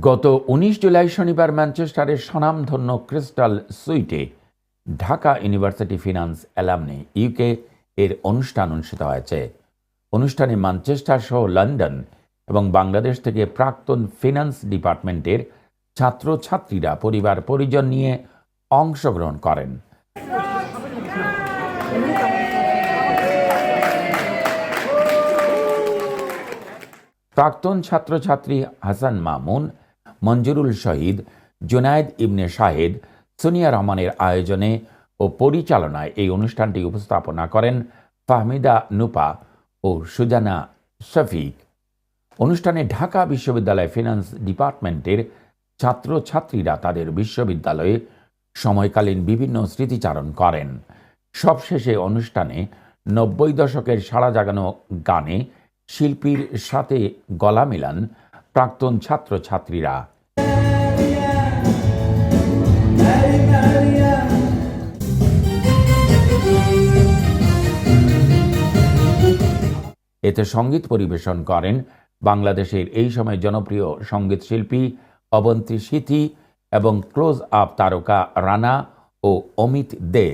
গত উনিশ জুলাই শনিবার ম্যানচেস্টারের স্বনামধন্য crystal সুইটে Dhaka university finance alumni UK এর অনুষ্ঠান অনুষ্ঠিত হয়েছে। অনুষ্ঠানে ম্যানচেস্টার সহ লন্ডন এবং বাংলাদেশ থেকে প্রাক্তন ফিনান্স ডিপার্টমেন্টের ছাত্রছাত্রীরা পরিবার পরিজন নিয়ে অংশগ্রহণ করেন। প্রাক্তন ছাত্রছাত্রী হাসান মামুন মঞ্জুরুল শহীদ, জুনায়েদ ইবনে শাহেদ, সোনিয়া রহমানের আয়োজনে ও পরিচালনায় এই অনুষ্ঠানটি উপস্থাপনা করেন ফাহমিদা নুপা ও সুজানা শফিক। অনুষ্ঠানে ঢাকা বিশ্ববিদ্যালয় ফিনান্স ডিপার্টমেন্টের ছাত্রছাত্রীরা তাদের বিশ্ববিদ্যালয়ে সময়কালীন বিভিন্ন স্মৃতিচারণ করেন। সবশেষে অনুষ্ঠানে নব্বই দশকের সাড়া জাগানো গানে শিল্পীর সাথে গলা মিলান প্রাক্তন ছাত্রছাত্রীরা। এতে সংগীত পরিবেশন করেন বাংলাদেশের এই সময় জনপ্রিয় সংগীত শিল্পী অবন্তী সিথি এবং ক্লোজ আপ তারকা রানা ও অমিত দে।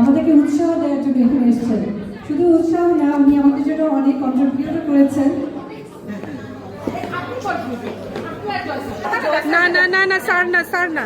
আমাদেরকে উৎসাহ দেওয়ার জন্য এখানে এসেছেন। শুধু উৎসাহ না, উনি আমাদের জন্য অনেক কন্ট্রিবিউট করেছেন। না না না না স্যার না স্যার না।